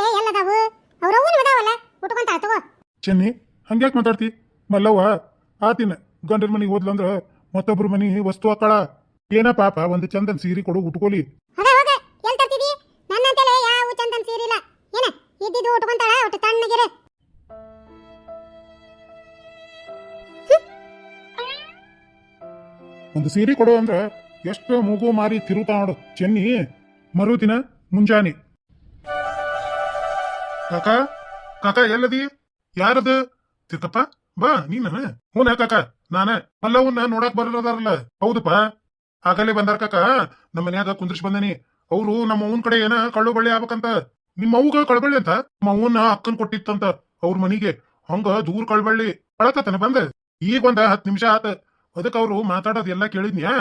ಅಂತೇಳಿ ಎಲ್ಲದಾವು? ಅವ್ರ ಅವ್ವನು ಅದಾವಲ್ಲ? ಉಟ್ಕೊಂತ ತಗೋ. ಚೆನ್ನಿ ಹಂಗ್ಯಾಕೆ ಮಾತಾಡ್ತಿ? ಮಲ್ಲವ್ವ ಆತಿನ ಗಂಡನ ಮನೆಗೆ ಹೋದ್ಲಂದ್ರ ಮತ್ತೊಬ್ರ ಮನಿ ವಸ್ತು ಹಾಕಳ ಏನ ಪಾಪ ಒಂದು ಚಂದನ್ ಸೀರೆ ಕೊಡು ಉಟ್ಕೊಲಿ. ಹೋಗ ಎಲ್ ತರ್ತಿದಿ? ಯಾವ ಚಂದನ್ ಸೀರಿಲ್ಲ ಏನ ಇದ್ದಿದ್ದು ಉಟ್ಕೊಂತಾಳ ಒಟ್ಟು ತಣ್ಣಗಿರೆ. ಒಂದು ಸೀರೆ ಕೊಡು ಅಂದ್ರ ಎಷ್ಟು ಮೂಗು ಮಾರಿ ತಿರುತಾ ನೋಡು. ಚೆನ್ನಿ ಮರುದಿನ ಮುಂಜಾನೆ. ಕಾಕ ಕಾಕ ಎಲ್ಲದಿ? ಯಾರದು? ತಿತ್ತಪ್ಪ ಬಾ ನೀನ ಹೂನ ಕಾಕ, ನಾನ. ಪಲ್ಲವನ್ನ ನೋಡಕ್ ಬರೋದಾರಲ್ಲ ಹೌದಪ್ಪ. ಆಗಲೇ ಬಂದಾರ ಕಾಕ. ನಮ್ಮ ಮನ್ಯಾಗ ಕುಂದ್ರಿಸಿ ಬಂದನಿ. ಅವ್ರು ನಮ್ಮ ಅವನ್ ಕಡೆ ಏನ ಕಳ್ಳು ಬಳ್ಳಿ ಆಗ್ಬೇಕಂತ. ನಿಮ್ಮ ಅವ್ಗ ಕಳ್ಬಳ್ಳಿ ಅಂತ? ನಮ್ಮ ಅವನ್ನ ಅಕ್ಕನ್ ಕೊಟ್ಟಿತ್ತಂತ ಅವ್ರ ಮನಿಗೆ. ಹಂಗ ದೂರ ಕಳ್ಬಳ್ಳಿ ಕಳಕತನ ಬಂದ. ಈಗ ಒಂದ ಹತ್ ನಿಮಿಷ ಆತ. ಅದಕ್ಕೆ ಅವ್ರು ಮಾತಾಡೋದ್ ಎಲ್ಲ ಕೇಳಿದ್ನ್ಯಾ?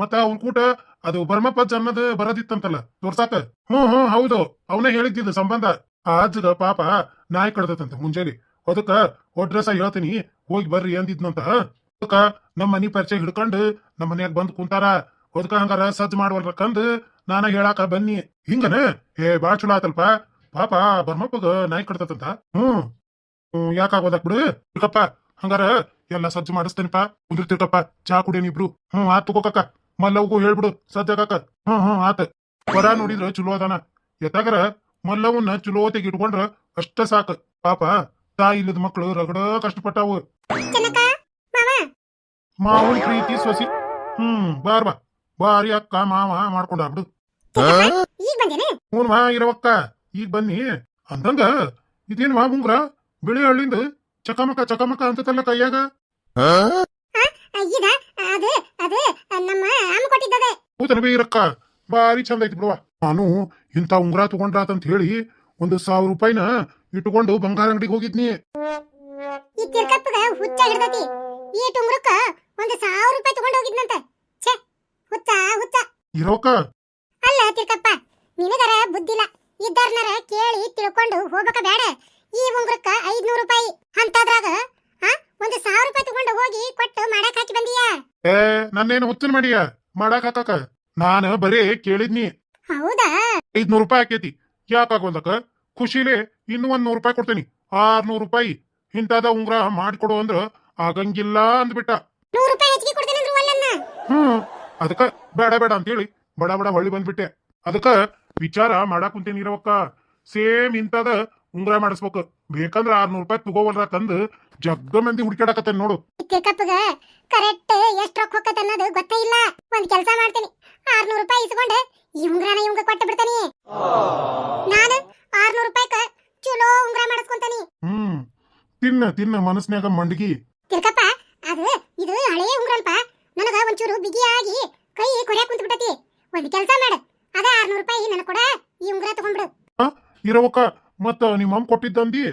ಮತ್ತ ಅವ್ರ ಕೂಟ ಅದು ಬರ್ಮಪ್ಪ ಜನ್ಮದ ಬರೋದಿತ್ತಂತಲ್ಲ. ತೋರ್ಸಾಕ ಹ್ಮ್ ಹ್ಮ್, ಹೌದು. ಅವನೇ ಹೇಳಿದ್ದಿದ್ದು ಸಂಬಂಧ. ಆಜ್ಗ ಪಾಪ ನಾಯಿ ಕಡ್ದತಂತ ಮುಂಜಾನೆ. ಅದಕ್ಕ ಒಡ್ರಸ ಹೇಳ್ತೀನಿ, ಹೋಗಿ ಬರ್ರಿ ಅಂದಿದ್ನಂತ. ಅದಕ್ಕ ನಮ್ಮ ಮನಿ ಪರಿಚಯ ಹಿಡ್ಕೊಂಡು ನಮ್ಮ ಮನ್ಯಾಗ ಬಂದ್ ಕುಂತಾರ. ಅದಕ್ಕ ಹಂಗಾರ ಸಜ್ಜ ಮಾಡ್ವಲ್ರಕಂದ್ ನಾನ ಹೇಳಾಕ ಬನ್ನಿ. ಹಿಂಗನ? ಏ ಬಾ ಚಲೋ ಆತಲ್ಪ. ಪಾಪ ಬರ್ಮಪ್ಪಗ ನಾಯಿ ಕಡ್ತತಂತ ಹ್ಮ್ ಯಾಕಾಗೋದಕ್ ಬಿಡು. ತಿಳ್ಕಪ್ಪ ಹಂಗಾರ ಎಲ್ಲ ಸಜ್ಜು ಮಾಡಿಸ್ತೇನಪ್ಪ. ಕುಂದಿರ್ತಿರ್ಕಪ್ಪ, ಚಾ ಕುಡಿಯನಿಬ್ರು ಹ್ಮ್ ಆತ್ ತಗೋಕಕ್ಕ. ಮಲ್ಲವ್ಗೂ ಹೇಳ್ಬಿಡು ಸದ್ಯಕಾಕ ಹ್ಮ್ ಹ್ಮ್ ಆತ. ಬರ ನೋಡಿದ್ರ ಚಲೋ ಅದಾನ. ಎತ್ತಾಗರ ಮಲ್ಲವನ್ನ ಚಲೋತೆಗೆ ಇಟ್ಕೊಂಡ್ರ ಅಷ್ಟ ಸಾಕ. ಪಾಪ ತಾಯಿ ಇಲ್ಲದ ಮಕ್ಕಳು ರಗಡ ಕಷ್ಟಪಟ್ಟಾವು. ಮಾವನ್ ಪ್ರೀತಿ ಸೊಸಿ. ಹ್ಮ್ ಬಾರ್ ಬಾ. ಬಾರಿ ಅಕ್ಕ ಮಾವ ಮಾಡ್ಕೊಂಡ ಬಿಡು ತಿರ್ಕಪ್ಪ, ಈಗ ಬಂದೇನೆ? ಹ್ಞೂ ಮಾ ಇರವಕ್ಕ. ಈಗ ಬನ್ನಿ. ಅಂದಂಗ ಇದೇನ್ ಮಾ ಮುಂಗ್ರ ಬಿಳಿ ಹಳ್ಳಿಂದ ಚಕಮಕ ಚಕಮಕ ಅಂತತಲ್ಲ ಕೈಯಾಗ? ಕೂತನ ಅದು ಅದು ನಮ್ಮ ಅಮ್ಮ ಕೊಟ್ಟಿದ್ದದೆ. ಹೌದನ ಬೇ ಇರಕ್ಕ. ಬಾರಿ ಚಂದ ಐತಿ ಬಿಡುವ. ನಾನು ಇಂಥ ಉಂಗುರ ತಗೊಂಡ್ರಾತಂತ ಹೇಳಿ ಒಂದು ಸಾವಿರ ರೂಪಾಯಿನ ಇಟ್ಕೊಂಡು ಬಂಗಾರ ಅಂಗಡಿಗೆ ಹೋಗಿದ್ನಿ. ಈ ತಿರ್ಕಪ್ಪಗ ಹುಚ್ಚ ಹಿಡ್ದತಿ. ಈ ಟುಂಗ್ರಕ್ಕ ಒಂದು ಸಾವಿರ ರೂಪಾಯಿ ತಗೊಂಡು ಹೋಗಿದ್ನಂತ. ಛೆ ಹುಚ್ಚ ಹುಚ್ಚ. ಇರೋಕ? ಅಲ್ಲ ತಿರ್ಕಪ್ಪ ನಿನಗರ ಬುದ್ಧಿಲ್ಲ. ಇದ್ದಾರ್ನರ ಕೇಳಿ ತಿಳ್ಕೊಂಡು ಹೋಗ್ಬೇಕ ಬೇಡ ಈ ಉಂಗ್ರಕ್ಕ ಐದ್ನೂರು ರೂಪಾಯಿ. ಅಂತದ್ರಾಗ ಆ ಒಂದು ಸಾವಿರ ರೂಪಾಯಿ ತಗೊಂಡು ಹೋಗಿ ಕೊಟ್ಟು ಮಾಡಕ್ ಹಾಕಿ ಬಂದೀಯ? ಏ ನನ್ನೇನು ಹುಚ್ಚನ್ ಮಾಡಿಯ? ಮಾಡಾಕ ಹಾಕಾಕ. ನಾನು ಬರೀ ಕೇಳಿದ್ನಿ. ಹೌದಾ? ಐದ್ನೂರು ರೂಪಾಯಿ ಆಕೇತಿ. ಯಾಕಾಗೋದಕ್ಕ ಖುಷಿಲಿ ಇನ್ನೂ ಒಂದ್ ನೂರು ರೂಪಾಯಿ ಕೊಡ್ತೇನಿ. ಆರ್ನೂರು ರೂಪಾಯಿ ಇಂತಾದ ಉಂಗ್ರ ಮಾಡಿಕೊಡು ಅಂದ್ರ ಆಗಂಗಿಲ್ಲ ಅಂದ್ಬಿಟ್ಟ. ನೂರು ರೂಪಾಯಿ ಹೆಚ್ಚಿಗೆ ಹ್ಮ್ ಅದಕ್ಕ ಬೇಡ ಬೇಡ ಅಂತೇಳಿ ಬಡ ಬಡ ಹೊಳ್ಳಿ ಬಂದ್ಬಿಟ್ಟೆ. ಅದಕ್ಕ ವಿಚಾರ ಮಾಡಾಕ್ ಕುಂತೇನಿ ಇರವಕ್ಕ. ಸೇಮ್ ಇಂತದ ಉಂಗ್ರ ಮಾಡಿಸ್ಬೇಕು. ಬೇಕಂದ್ರ ಆರ್ನೂರು ರೂಪಾಯಿ ತಗೋವಲ್ರ ತಂದು ಜಗ್ಗ ಮಂದಿ ಹುಡುಕಾಡಕತ್ತ ನೋಡು. ಕೇಕಪ್ಪಗ ಕರೆಕ್ಟ್ ಎಷ್ಟು ರೊಕ್ಕ ಹೋಗತ್ತೆ ಅನ್ನೋದು ಗೊತ್ತೇ ಇಲ್ಲ. ಒಂದ್ ಕೆಲಸ ಮಾಡ್ತೀನಿ. ಆರ್ನೂರು ರೂಪಾಯಿ ಇಸ್ಕೊಂಡು ಈ ಉಂಗ್ರನ ಇವಂಗ ಕೊಟ್ಟು ಬಿಡ್ತಾನಿ. ನಾನು ಆರ್ನೂರು ರೂಪಾಯಿಕ ಚಲೋ ಉಂಗ್ರ ಮಾಡಿಸ್ಕೊಂತಾನಿ. ಹ್ಮ್ ತಿನ್ನ ತಿನ್ನ ಮನಸ್ನ್ಯಾಗ ಮಂಡಗಿ. ತಿರ್ಕಪ್ಪ ಅದು ಇದು ಹಳೆಯ ಉಂಗ್ರಲ್ಪ ನನಗ ಒಂಚೂರು ಬಿಗಿಯಾಗಿ ಕೈ ಕೊರ್ಯಾಕ್ ಕುಂತ ಬಿಟ್ಟತಿ. ಒಂದ್ ಕೆಲಸ ಮಾಡು. ಅದ ಆರ್ನೂರು ರೂಪಾಯಿ ನನಗೆ ಕೊಡ. ಈ ಉಂಗ್ರ ತಗೊಂಡ್ಬಿಡು. ಇರವಕ್ಕ ಮತ್ತ ನಿಮ್ಮ ಅಮ್ಮ ಕೊಟ್ಟಿದ್ದಂದಿ?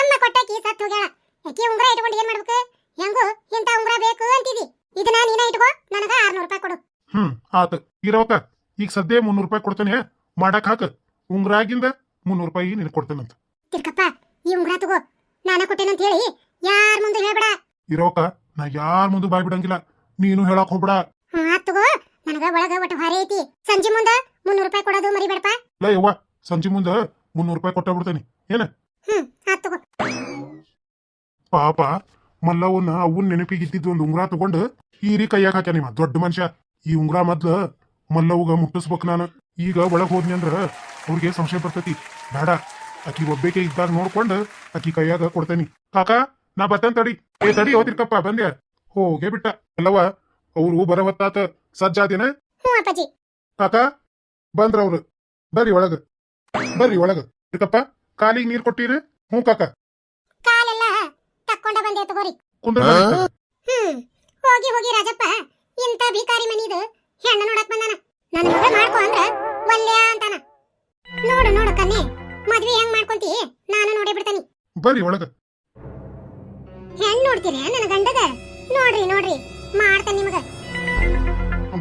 ಅಮ್ಮ ಕೊಟ್ಟಾಕಿ ಸತ್ತು ಹೋಗ್ಯಾಳ. ಯಾಕೆ ಉಂಗುರ ಇಟ್ಕೊಂಡು ಏನ್ ಮಾಡ್ಬೇಕು? ಹೆಂಗು ಇಂತ ಉಂಗ್ರ ಬೇಕು ಅಂತಿದಿ ಇದನ್ನ ನೀನ ಇಟ್ಕೋ ನನಗ ಆರ್ನೂರು ರೂಪಾಯಿ ಕೊಡು. ಹ್ಮ್ ಆತ. ಇರವಕ್ಕ ಈಗ ಸದ್ಯ ಮುನ್ನೂರು ರೂಪಾಯಿ ಕೊಡ್ತೇನೆ. ಮಾಡಕ್ ಹಾಕ. ಉಂಗ್ರಾಗಿಂದ ಮುನ್ನೂರು ರೂಪಾಯಿ ನಿನ್ ಕೊಡ್ತೇನಂತ. ತಿರ್ಕಪ್ಪ ಈ ಉಂಗುರ ತಗೋ. ನಾನ ಕೊಟ್ಟೇನಂತ ಹೇಳಿ ಯಾರ ಮುಂದೆ ಹೇಳ್ಬೇಡ. ಇರೋಕ ನಾ ಯಾರ ಮುಂದೆ ಬಾಯ್ ಬಿಡಂಗಿಲ್ಲ. ನೀನು ಹೇಳಕ್ ಹೋಗ್ಬೇಡ. ಹ್ಮ್ ಆತ್ ತಗೋ. ನನಗ ಒಳಗ ಒಟ್ಟು ಭಾರಿ ಐತಿ. ಸಂಜೆ ಮುಂದ ಮುನ್ನೂರು ರೂಪಾಯಿ ಕೊಡೋದು ಮರಿಬೇಡಪ್ಪ. ಲೈ ಯವ್ವ ಸಂಜೆ ಮುಂದೆ ಮುನ್ನೂರು ರೂಪಾಯಿ ಕೊಟ್ಟ ಬಿಡ್ತೇನೆ. ಏನ? ಹ್ಮ್ ಆತ್ ತಗೋ. ಪಾಪ ಮಲ್ಲವನ್ನ ಅವನ್ ನೆನಪಿಗೆ ಇದ್ದಿದ್ದು ಒಂದು ಉಂಗ್ರ ತಗೊಂಡು ಈರಿ ಕೈಯಾಗ ಹಾಕ್ಯಾನ ನಿಮ್ಮ ದೊಡ್ಡ ಮನುಷ್ಯ. ಈ ಉಂಗ್ರ ಮೊದ್ಲು ಮಲ್ಲವ್ಗ ಮುಟ್ಟಿಸ್ಬೇಕು ನಾನು. ಈಗ ಒಳಗ್ ಹೋದ್ನಿ ಅಂದ್ರ ಅವ್ರಿಗೆ ಸಂಶಯ ಬರ್ತೈತಿ. ಬೇಡ ಆಕಿ ಒಬ್ಬೇಕೆ ಇದ್ದಾಗ ನೋಡ್ಕೊಂಡು ಆಕಿ ಕೈಯಾಗ ಕೊಡ್ತೇನಿ. ಕಾಕ ನಾ ಬರ್ತೇನೆ ತಡಿ. ಏ ತಡಿ ಹೋತಿರ್ಕಪ್ಪ ಬಂದ್ಯ ಹೋಗೇ ಬಿಟ್ಟ. ಅಲ್ಲವ ಅವ್ರು ಬರವತ್ತಾತ ಸಜ್ಜಾದಿನ ಹ್ಞೂ ಅಪ್ಪಾಜಿ. ಕಾಕ ಬಂದ್ರ ಅವ್ರು. ಬರ್ರಿ ಒಳಗ. ಬರ್ರಿ ಒಳಗ. ಇರ್ಕಪ್ಪ ಕಾಲಿಗೆ ನೀರ್ ಕೊಟ್ಟಿರಿ. ಹ್ಞೂ ಕಾಕ. ಬಂದೆ ತಗೋರಿ ಹ್ಮ್ ಹೋಗಿ ಹೋಗಿ ರಾಜಪ್ಪ. ಇಂತ ಭಿಕಾರಿ ಮನಿದು ಹೆಣ್ಣ ನೋಡಕ್ ಬಂದಾನ. ನನ್ನ ಮಗ ಮಾಡ್ಕೊ ಅಂದ್ರ ಒಲ್ಲೆ ಅಂತಾನ. ನೋಡು ನೋಡು ಕನ್ನೆ ಮದ್ವೆ ಹೆಂಗ್ ಮಾಡ್ಕೊಂತಿ? ನಾನು ನೋಡಿ ಬಿಡ್ತಾನಿ. ಬರ್ರಿ ಒಳಗ. ಹೆಣ್ ನೋಡ್ತೀರಿ ನನ್ನ ಗಂಡಗ? ನೋಡ್ರಿ ನೋಡ್ರಿ. ಮಾಡ್ತಾನ ನಿಮಗ.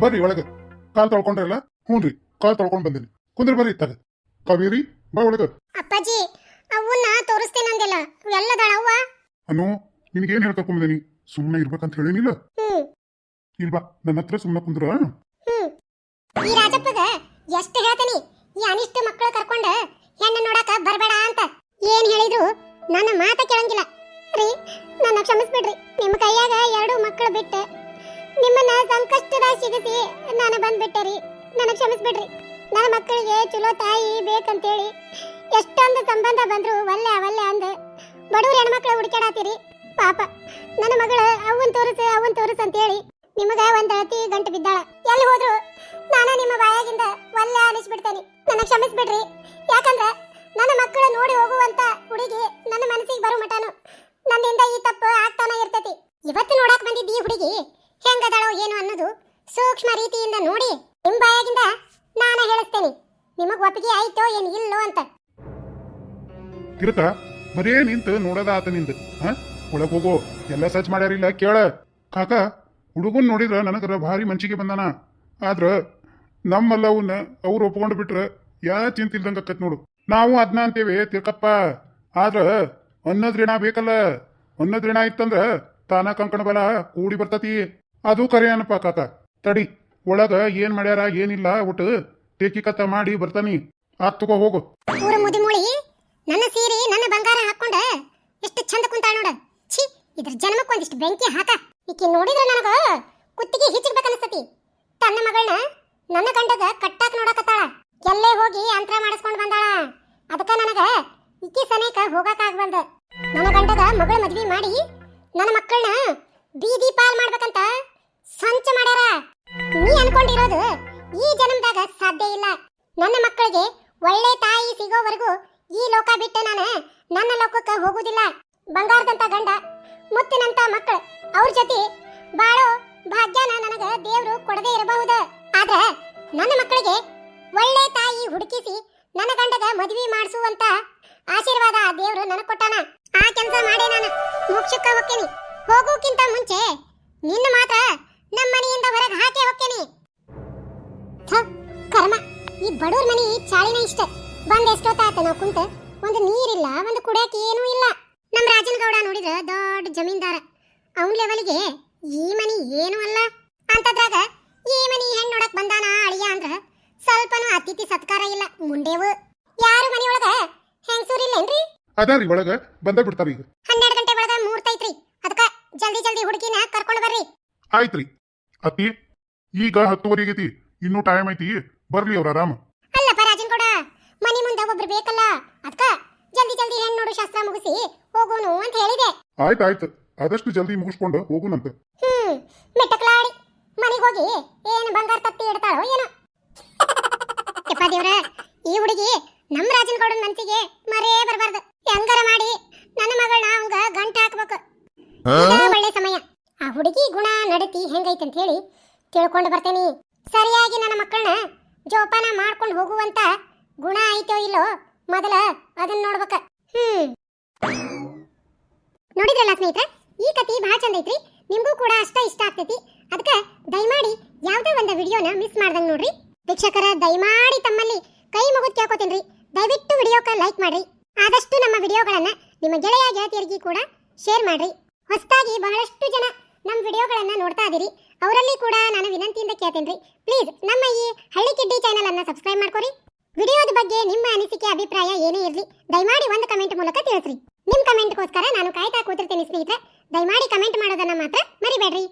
ಬರ್ರಿ ಒಳಗ. ಕಾಲ್ ತೊಳ್ಕೊಂಡ್ರಲ್ಲ ಹ್ಞೂನ್ರಿ ಕಾಲ್ ತೊಳ್ಕೊಂಡ್ ಬಂದಿನಿ. ಕುಂದ್ರ ಬರ್ರಿ ತಗ ಕಾವೇರಿ ಬಾ ಒಳಗ. ಅಪ್ಪಾಜಿ ಅವನ್ನ ತೋರಿಸ್ತೇನಂದಿಲ್ಲ ಎಲ್ಲದಾಳ ಅವ್ವ? ಅನ್ನು ನಿನಗೇನ್ ಹೇಳ್ಕೊಂಬಂದಿನಿ ಸುಮ್ಮನೆ ಇರ್ಬೇಕಂತ ಹೇಳಿನಿಲ್ಲ? ಇಲ್ವಾ? ನನ್ನ ಹತ್ರ ಸುಮ್ಮನೆ ಕುಂದ್ರ? ಈ ರಾಜಪ್ಪಗ ಎಷ್ಟು ಹೇಳ್ತಾನಿ ಈ ಅನಿಷ್ಟ ಮಕ್ಕಳು ಕರ್ಕೊಂಡ ಹೆಣ್ಣು ನೋಡಾಕ ಬರಬೇಡ ಅಂತ ಏನ್ ಹೇಳಿದ್ರು ನನ್ನ ಮಾತ ಕೇಳಂಗಿಲ್ಲ. ರೀ ನನ್ನ ಕ್ಷಮಿಸ್ಬಿಡ್ರಿ. ನಿಮ್ಮ ಕೈಯಾಗ ಎರಡು ಮಕ್ಕಳು ಬಿಟ್ಟು ನಿಮ್ಮನ್ನ ಸಂಕಷ್ಟದ ಸಿಗಿಸಿ ನಾನು ಬಂದ್ಬಿಟ್ಟೆ ರೀ. ನನ್ನ ಕ್ಷಮಿಸ್ಬಿಡ್ರಿ. ನನ್ನ ಮಕ್ಕಳಿಗೆ ಚಲೋ ತಾಯಿ ಬೇಕಂತೇಳಿ ಎಷ್ಟೊಂದು ಸಂಬಂಧ ಬಂದ್ರು ಒಳ್ಳೆ ಅವಲ್ಲೆ ಅಂದ ಬಡವ್ರ ಹೆಣ್ಮಕ್ಳು ಹುಡುಕಾಡತ್ತೀರಿ ಪಾಪ. ನನ್ನ ಮಗಳು ಅವನ್ ತೋರಿಸು ಅವನ್ ಅಂತ ಹೇಳಿ ನಿಮಗ ಒಂದ್ ಅಳತಿ ಗಂಟು ಬಿದ್ದಾಳ. ಎಲ್ಲಿ ಹೋದ್ರು ನಾನು ನಿಮ್ಮ ಬಾಯಾಗಿಂದ ಒಲ್ಲೆ ಅನಿಸ್ಬಿಡ್ತೇನೆ ನನ್ನ ಕ್ಷಮಿಸ್ಬಿಡ್ರಿ. ಯಾಕಂದ್ರ ನನ್ನ ಮಕ್ಕಳು ನೋಡಿ ಹೋಗುವಂತ ಹುಡುಗಿ ನನ್ನ ಮನಸ್ಸಿಗೆ ಬರೋ ಮಟಾನು ನನ್ನಿಂದ ಈ ತಪ್ಪು ಆಗ್ತಾನ ಇರ್ತೈತಿ. ಇವತ್ತು ನೋಡಕ್ ಬಂದಿದ್ದ ಈ ಹುಡುಗಿ ಹೆಂಗದಾಳೋ ಏನು ಅನ್ನೋದು ಸೂಕ್ಷ್ಮ ರೀತಿಯಿಂದ ನೋಡಿ ನಿಮ್ ಬಾಯಾಗಿಂದ ನಾನು ಹೇಳಿಸ್ತೇನೆ. ನಿಮಗ್ ಒಪ್ಪಿಗೆ ಆಯ್ತೋ ಏನ್ ಇಲ್ಲೋ ಅಂತ. ಕಿರುತ ಬರೇ ನಿಂತು ನೋಡೋದಾತ ನಿಂದು ಒಳಗ್ ಹೋಗು. ಎಲ್ಲ ಸರ್ಚ್ ಮಾಡ್ಯಾರಿಲ್ಲ ಕೇಳ. ಕಾಕ, ಹುಡುಗನ್ ನೋಡಿದ್ರೆ ನನಗರ ಭಾರಿ ಮನ್ಸಿಗೆ ಬಂದಾನ. ಆದ್ರ ನಮ್ಮಲ್ಲವನ್ನ ಅವ್ರು ಒಪ್ಕೊಂಡು ಬಿಟ್ರೆ ಯಾ ಚಿಂತೆ ಇಲ್ದಂಗ ಆಕತ್ ನೋಡು. ನಾವು ಅದ್ನ ಅಂತೇವೆ, ತಿರ್ಕಪ್ಪ. ಆದ್ರ ಅನ್ನದ ಋಣ ಬೇಕಲ್ಲ. ಅನ್ನದ್ ಋಣ ಇತ್ತಂದ್ರ ತಾನ ಕಂಕಣ ಬಲ ಕೂಡಿ ಬರ್ತತಿ. ಅದು ಕರೆ ಅನಪ್ಪ ಕಾಕ. ತಡಿ, ಒಳಗ ಏನ್ ಮಾಡ್ಯಾರ ಏನಿಲ್ಲ ಒಟ್ಟು ಟೇಕಿ ಕತ್ತ ಮಾಡಿ ಬರ್ತಾನಿ. ಆತ್ ತಗೋ ಹೋಗು. ನನ್ನ ಸೀರೆ, ನನ್ನ ಬಂಗಾರ ಹಾಕೊಂಡ ಎಷ್ಟು ಚಂದ ಕುಂತಾಳ ನೋಡ. ಛೀ, ಇದ್ರ ಜನ್ಮಕ್ಕೆ ಒಂದಿಷ್ಟು ಬೆಂಕಿ ಹಾಕ. ಈಕಿ ನೋಡಿದ್ರೆ ನನಗ ಕುತ್ತಿಗೆ ಹಿಚ್ಚಿಡ್ಬೇಕನ್ನಿಸ್ತತಿ ತನ್ನ ಮಗಳನ್ನ ನನ್ನ ಗಂಡಗ ಕಟ್ಟಾಕ್ ನೋಡಕತ್ತಾಳ. ಎಲ್ಲೇ ಹೋಗಿ ಅಂತರ ಮಾಡಿಸ್ಕೊಂಡ್ ಬಂದಾಳ. ಅದಕ್ಕ ನನಗ ಈಕಿ ಸನೇಕ ಹೋಗಕ್ ಆಗ್ಬಲ್ದ ನನ್ನ ಗಂಡಗ ಮಗಳ ಮದ್ವಿ ಮಾಡಿ ನನ್ನ ಮಕ್ಕಳನ್ನ ಬೀದಿ ಪಾಲ್ ಮಾಡ್ಬೇಕಂತ ಸಂಚ ಮಾಡ್ಯಾರ. ನೀ ಅನ್ಕೊಂಡಿರೋದು ಈ ಜನ್ಮದಾಗ ಸಾಧ್ಯ ಇಲ್ಲ. ನನ್ನ ಮಕ್ಕಳಿಗೆ ಒಳ್ಳೆ ತಾಯಿ ಸಿಗೋವರೆಗೂ ಈ ಲೋಕ ಬಿಟ್ಟು ನಾನು ನನ್ನ ಲೋಕಕ್ಕೆ ಹೋಗುದಿಲ್ಲ. ಬಂಗಾರದಂತ ಗಂಡ, ಮುತ್ತಿನಂತ ಮಕ್ಕಳು, ಅವ್ರ ಜೊತೆ ಬಾಳು ಭಾಗ್ಯನ ನನಗ ದೇವರು ಕೊಡದೇ ಇರಬಹುದು. ಆದ್ರೆ ನನ್ನ ಮಕ್ಕಳಿಗೆ ಒಳ್ಳೆ ತಾಯಿ ಹುಡುಕಿಸಿ ನನ್ನ ಗಂಡಗ ಮದುವೆ ಮಾಡಿಸುವಂತ ಆಶೀರ್ವಾದ ದೇವ್ರು ನನಗ್ ಕೊಟ್ಟಾನ. ಆ ಕೆಲಸ ಮಾಡೇ ನಾನು ಮೋಕ್ಷಕ್ಕ ಹೋಗ್ತೀನಿ ಹೋಗೋಕ್ಕಿಂತ ಮುಂಚೆ ನಿನ್ನ ಮಾತ್ರ ನಮ್ಮ ಮನೆಯಿಂದ ಹೊರಗೆ ಹಾಕಿ ಹೋಗ್ತೀನಿ ಕರ್ಮ. ಈ ಬಡವ್ರ ಮನೆ ಚಾಳಿನ ಇಷ್ಟ. ಬಂದ ಎಷ್ಟೊತ್ತಾತ ನಾವು ಕುಂತ ಒಂದು ನೀರಿಲ್ಲ, ಒಂದು ಕುಡಿಯಕ್ಕೆ ಏನೂ ಇಲ್ಲ. ನಮ್ಮ ರಾಜನಗೌಡ ನೋಡಿದ್ರೆ ದೊಡ್ಡ ಜಮೀನ್ದಾರ. ಅವನ್ ಲೆವೆಲ್ಗೆ ಈ ಮನಿ ಏನು ಅಲ್ಲ. ಅಂತದ್ರಾಗ ಈ ಮನಿ ಹೆಣ್ ನೋಡಕ್ ಬಂದಾನ ಅಳಿಯ ಅಂದ್ರ ಸ್ವಲ್ಪನೂ ಅತಿಥಿ ಸತ್ಕಾರ ಇಲ್ಲ. ಮುಂಡೇವು. ಯಾರು ಮನಿಯೊಳಗ ಹೆಂಗಸೂರಿಲ್ಲೇನ್ರಿ ಅದಾರಿ ಒಳಗ ಬಂದ ಬಿಡ್ತಾರ ಈಗ. ಹನ್ನೆರಡು ಗಂಟೆ ಒಳಗ ಮುಹೂರ್ತೈತ್ರಿ ಅದಕ್ಕ ಜಲ್ದಿ ಜಲ್ದಿ ಹುಡುಗಿನ ಕರ್ಕೊಂಡು ಬರ್ರಿ. ಆಯ್ತ್ರಿ. ಅತ್ತಿ ಈಗ ಹತ್ತುವರೆಗೆ ಐತಿ ಇನ್ನೂ ಟೈಮ್ ಐತಿ. ಬರ್ಲಿ ಅವ್ರ ಆರಾಮ. ಅಲ್ಲಪ್ಪ ರಾಜನ್ ಗೌಡ ಮನಿ ಮುಂದೆ ಒಬ್ರು ಬೇಕಲ್ಲ. ಅದಕ್ಕ ಜಲ್ದಿ ಜಲ್ದಿ ಹೆಣ್ಣು ನೋಡು ಶಾಸ್ತ್ರ ಮುಗಿಸಿ ಹೋಗೋನು ಅಂತ ಹೇಳಿದೆ. ಆಯ್ತು ಆಯ್ತು. ಆದಷ್ಟು ಜಲ್ದಿ ಮುಗಿಸ್ಕೊಂಡು ಹೋಗೋನಂತೆ. ಹ್ಮ್ ಮೆಟ್ಟಕ್ಲಾಡಿ. ಮನೆಗೆ ಹೋಗಿ ಏನು ಬಂಗಾರ ತತ್ತಿ ಇಡ್ತಾಳೋ ಏನೋ. ಯಪ್ಪ ದೇವ್ರ ಈ ಹುಡುಗಿ ನಮ್ಮ ರಾಜನಗೌಡನ ಮನ್ಸಿಗೆ ಮರೇ ಬರಬಾರ್ದು. ಹೆಂಗಾರ ಮಾಡಿ ನನ್ನ ಮಗಳನ್ನ ಅವಂಗ ಗಂಟ ಹಾಕ್ಬೇಕು. ಇದೇ ಒಳ್ಳೆ ಸಮಯ. ಆ ಹುಡುಗಿ ಗುಣ ನಡತಿ ಹೆಂಗೈತೆ ಅಂತ ಹೇಳಿ ತಿಳ್ಕೊಂಡು ಬರ್ತೇನಿ. ಸರಿಯಾಗಿ ನನ್ನ ಮಕ್ಕಳನ್ನ ಜೋಪಾನ ಮಾಡ್ಕೊಂಡು ಹೋಗುವಂತ ಗುಣ ಐತೋ ಇಲ್ಲೋ ಮೊದಲ ಅದನ್ನ ನೋಡ್ಬೇಕ. ಹ್ಮ್. ನೋಡಿದ್ರಲ್ಲ ಸ್ನೇಹಿತರೆ, ಈ ಕತಿ ಬಹಳ ಚಂದ ಐತ್ರಿ. ನಿಮ್ಗೂ ಕೂಡ ಅಷ್ಟ ಇಷ್ಟ ಆಗ್ತೈತಿ. ಅದಕ್ಕೆ ದಯಮಾಡಿ ಯಾವ್ದೋ ಒಂದು ವಿಡಿಯೋನ ಮಿಸ್ ಮಾಡ್ದಂಗೆ ನೋಡ್ರಿ. ವೀಕ್ಷಕರ, ದಯಮಾಡಿ ತಮ್ಮಲ್ಲಿ ಕೈ ಮುಗಿದ್ ಕೇಳ್ಕೊತೀನಿ ದಯವಿಟ್ಟು ವಿಡಿಯೋಕ ಲೈಕ್ ಮಾಡ್ರಿ. ಆದಷ್ಟು ನಮ್ಮ ವಿಡಿಯೋಗಳನ್ನ ನಿಮ್ಮ ಗೆಳೆಯ, ಗೆಳತಿಯರಿಗೆ ಕೂಡ ಶೇರ್ ಮಾಡ್ರಿ. ಹೊಸದಾಗಿ ಬಹಳಷ್ಟು ಜನ ನಮ್ಮ ವಿಡಿಯೋಗಳನ್ನ ನೋಡ್ತಾ ಇದೀರಿ. ಅವರಲ್ಲಿ ಕೂಡ ನಾನು ವಿನಂತಿಯಿಂದ ಕೇಳ್ತೇನ್ರಿ ಪ್ಲೀಸ್ ನಮ್ಮ ಈ ಹಳ್ಳಿ ಕಿಡ್ಡಿ ಚಾನೆಲ್ ಅನ್ನ ಸಬ್ಸ್ಕ್ರೈಬ್ ಮಾಡ್ಕೊರಿ. ವಿಡಿಯೋದ ಬಗ್ಗೆ ನಿಮ್ಮ ಅನಿಸಿಕೆ, ಅಭಿಪ್ರಾಯ ಏನೇ ಇರಲಿ, ದಯಮಾಡಿ ಒಂದು ಕಮೆಂಟ್ ಮೂಲಕ ತಿಳಿಸ್ರಿ. ನಿಮ್ಮ ಕಮೆಂಟ್ಗೋಸ್ಕರ ನಾನು ಕಾಯ್ತಾ ಕೂತಿರ್ತೀನಿ ಸ್ನೇಹಿತರೆ. ದಯಮಾಡಿ ಕಮೆಂಟ್ ಮಾಡೋದನ್ನ ಮಾತ್ರ ಮರಿಬೇಡ್ರಿ.